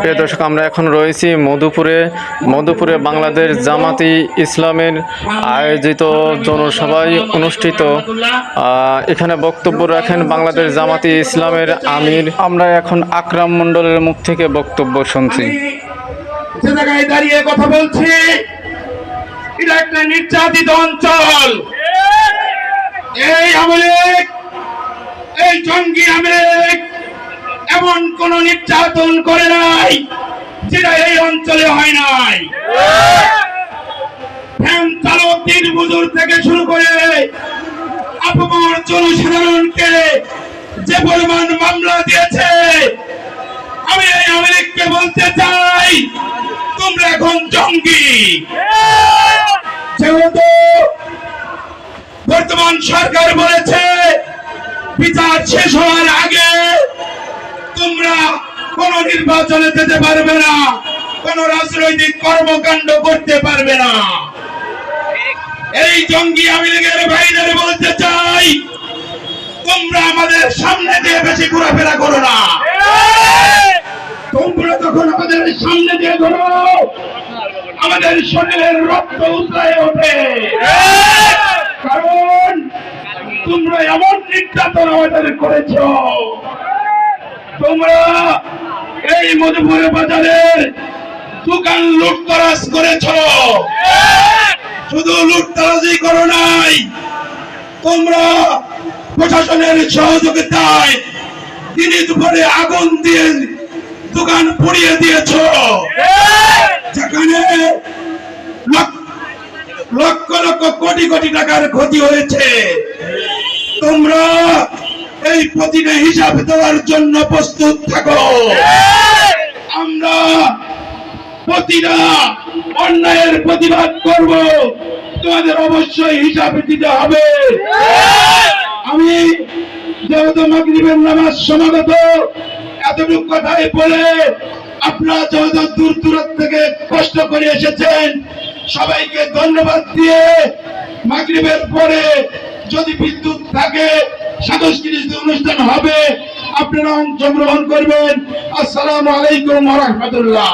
প্রিয় দর্শক, আমরা এখন রয়েছি মধুপুরে। মধুপুরে বাংলাদেশ জামাতি ইসলামের আয়োজিত জনসভায় অনুষ্ঠিত। এখানে বক্তব্য রাখেন বাংলাদেশ জামাতি ইসলামের আমির। আমরা এখন আকরাম মণ্ডলের মুখ থেকে বক্তব্য শুনছি। দাঁড়িয়ে কথা বলছি নির্যাতিত অঞ্চল। এই আমলেক, এই জঙ্গি আমলেক এমন কোন নির্যাতন করে নাই যেটা এই অঞ্চলে হয় নাই। থেকে শুরু করে জনসাধারণকে যে পরিমাণ মামলা দিয়েছে, আমি এই আমেরিককে বলতে চাই, তোমরা এখন জঙ্গি। যেহেতু বর্তমান সরকার বলেছে, বিচার শেষ হওয়ার আগে তোমরা কোন নির্বাচনে যেতে পারবে না, কোন রাজনৈতিক কর্মকাণ্ড করতে পারবে না। এই জঙ্গি আমেরিকার ভাইদের বলতে চাই, তোমরা আমাদের সামনে দিয়ে বেশি ঘোরাফেরা করো না। তোমরা যখন আমাদের সামনে দিয়ে ধরো আমাদের শরীরের রক্ত উতলায় ওঠে। কারণ তোমরা এমন নির্যাতন আমাদের করেছ। তোমরা এই মধুপুর বাজারের দোকান লুটতরাজ করেছ শুধু লুটতরাজি করো নাই। তোমরা প্রশাসনের সহযোগিতায় দিনে দুপুরে আগুন দিয়ে দোকান পুড়িয়ে দিয়েছ। যেখানে লক- লক্ষ লক্ষ কোটি কোটি টাকার ক্ষতি হয়েছে। এই প্রতিটা হিসাব দেওয়ার জন্য প্রস্তুত থাকো। আমরা প্রতিটা অন্যায়ের প্রতিবাদ করব। তোমাদের অবশ্যই হিসাব দিতে হবে। আমি যেহেতু মাগরিবের নামাজ সমাগত এতটুকু কথাই বলে আপনারা যেহেতু দূর দূরান্ত থেকে কষ্ট করে এসেছেন সবাইকে ধন্যবাদ দিয়ে মাগরিবের পরে যদি বিদ্যুৎ থাকে সাংস্কৃতিক অনুষ্ঠান হবে। আপনারা অংশগ্রহণ করবেন। আসসালামু আলাইকুম রহমতুল্লাহ।